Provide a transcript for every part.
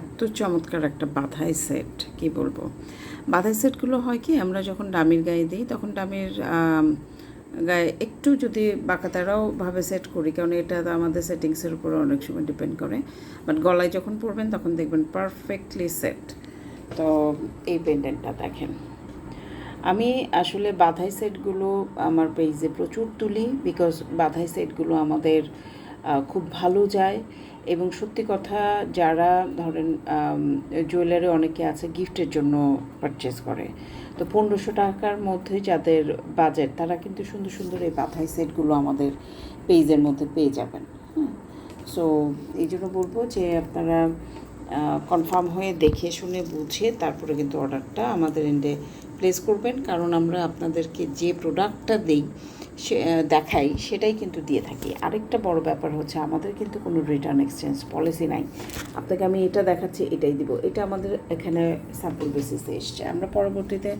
এত চমৎকার একটা বাধাই সেট কি বলব? বাধাই সেটগুলো হয় কি, আমরা যখন ডামির গায়ে দিই, তখন ডামির গায়ে একটু যদি বাঁকাতারাও ভাবে সেট করি, কারণ এটা আমাদের সেটিংসের উপর অনেক সময় ডিপেন্ড করে। বাট গলায় যখন পরবেন, তখন দেখবেন পারফেক্টলি সেট তো এই পেন্ডেন্টটা দেখেন। আমি আসলে বাধাই সেটগুলো আমার পেজে প্রচুর তুলি বিকজ বাধাই সেটগুলো আমাদের খুব ভালো যায়। এবং সত্যি কথা, যারা ধরেন জুয়েলারি অনেকে আছে গিফটের জন্য পারচেস করে। তো পনেরোশো টাকার মধ্যে যাদের বাজেট তারা কিন্তু সুন্দর সুন্দর এই বাধাই সেটগুলো আমাদের পেজের মধ্যে পেয়ে যাবেন। হ্যাঁ সো এই জন্য বলব যে আপনারা কনফার্ম হয়ে দেখে শুনে বুঝে তারপরে কিন্তু অর্ডারটা আমাদের এন্ডে প্লেস করবেন। কারণ আমরা আপনাদেরকে যে প্রোডাক্টটা দিই সে দেখাই, সেটাই কিন্তু দিয়ে থাকি। আরেকটা বড় ব্যাপার হচ্ছে, আমাদের কিন্তু কোনো রিটার্ন এক্সচেঞ্জ পলিসি নাই। আপনাকে আমি এটা দেখাচ্ছি, এটাই দিব। এটা আমাদের এখানে স্যাম্পল বেসিসে এসছে। আমরা পরবর্তীতে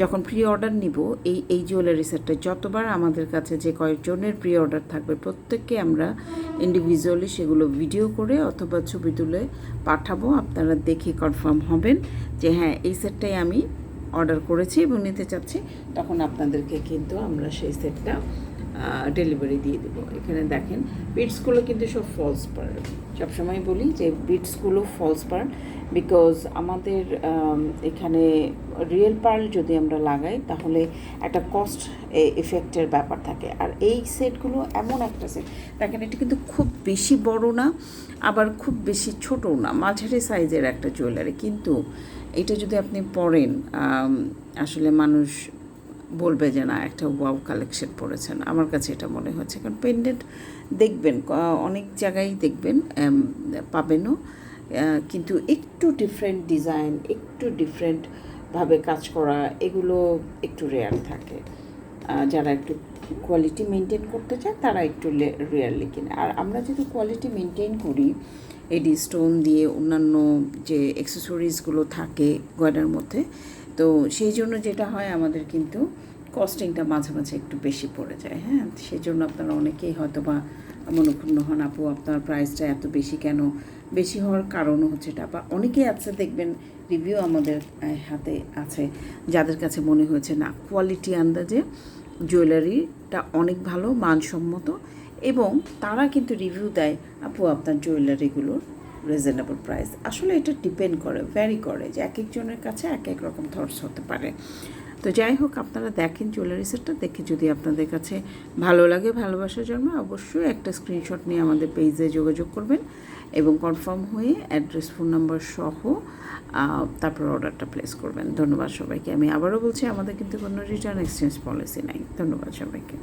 যখন প্রি অর্ডার নিব, এই এই জুয়েলারি সেটটা যতবার আমাদের কাছে যে কয়েকজনের প্রি অর্ডার থাকবে, প্রত্যেককে আমরা ইন্ডিভিজুয়ালি সেগুলো ভিডিও করে অথবা ছবি তুলে পাঠাবো। আপনারা দেখে কনফার্ম হবেন যে হ্যাঁ এই সেটটাই আমি অর্ডার করেছি এবং নিতে চাচ্ছি তখন আপনাদেরকে কিন্তু আমরা সেই সেটটা ডেলিভারি দিয়ে দেবো। এখানে দেখেন বিটসগুলো কিন্তু সব ফলস পার্ল সবসময় বলি যে বিটসগুলো ফলস পার্ল বিকজ আমাদের এখানে রিয়েল পার্ল যদি আমরা লাগাই, তাহলে একটা কস্ট এফেক্টের ব্যাপার থাকে। আর এই সেটগুলো এমন একটা সেট দেখেন, এটা কিন্তু খুব বেশি বড় না, আবার খুব বেশি ছোটও না, মাঝারি সাইজের একটা জুয়েলারি কিন্তু এটা যদি আপনি পরেন আসলে মানুষ বলবে যে, না, একটা ওয়াও কালেকশন পড়েছেন। আমার কাছে এটা মনে হচ্ছে। কারণ পেন্ডেন্ট দেখবেন অনেক জায়গায় দেখবেন পাবেনও কিন্তু একটু ডিফারেন্ট ডিজাইন একটু ডিফারেন্টভাবে কাজ করা, এগুলো একটু রেয়ার থাকে। যারা একটু কোয়ালিটি মেনটেন করতে চায়, তারা একটু রেয়ারলি কিনে। আর আমরা যদি কোয়ালিটি মেনটেন করি এডি স্টোন দিয়ে অন্যান্য যে অ্যাক্সেসরিজগুলো থাকে গয়নার মধ্যে তো সেই জন্য যেটা হয় আমাদের কিন্তু কস্টিংটা মাঝে মাঝে একটু বেশি পড়ে যায় হ্যাঁ? সেই জন্য আপনারা অনেকেই হয়তো বা মনক্ষুণ্ণ হন, আপু, আপনার প্রাইসটা এত বেশি কেন? বেশি হওয়ার কারণও হচ্ছে এটা। বা অনেকেই আছে, দেখবেন রিভিউ আমাদের হাতে আছে, যাদের কাছে মনে হয়েছে, না কোয়ালিটি আন্দাজে জুয়েলারিটা অনেক ভালো, মানসম্মত। এবং তারা কিন্তু রিভিউ দেয়, আপু, আপনার জুয়েলারিগুলোর রিজনেবল প্রাইস আসলে এটা ডিপেন্ড করে ভ্যারি করে যে এক একজনের কাছে এক এক রকম থটস হতে পারে। তো যাই হোক, আপনারা দেখেন জুয়েলারি সেটটা দেখে যদি আপনাদের কাছে ভালো লাগে ভালোবাসার জন্য অবশ্যই একটা স্ক্রিনশট নিয়ে আমাদের পেজে যোগাযোগ করবেন এবং কনফার্ম হয়ে অ্যাড্রেস ফোন নাম্বার সহ তারপর অর্ডারটা প্লেস করবেন। ধন্যবাদ সবাইকে। আমি আবারও বলছি, আমাদের কিন্তু কোনো রিটার্ন এক্সচেঞ্জ পলিসি নাই। ধন্যবাদ সবাইকে।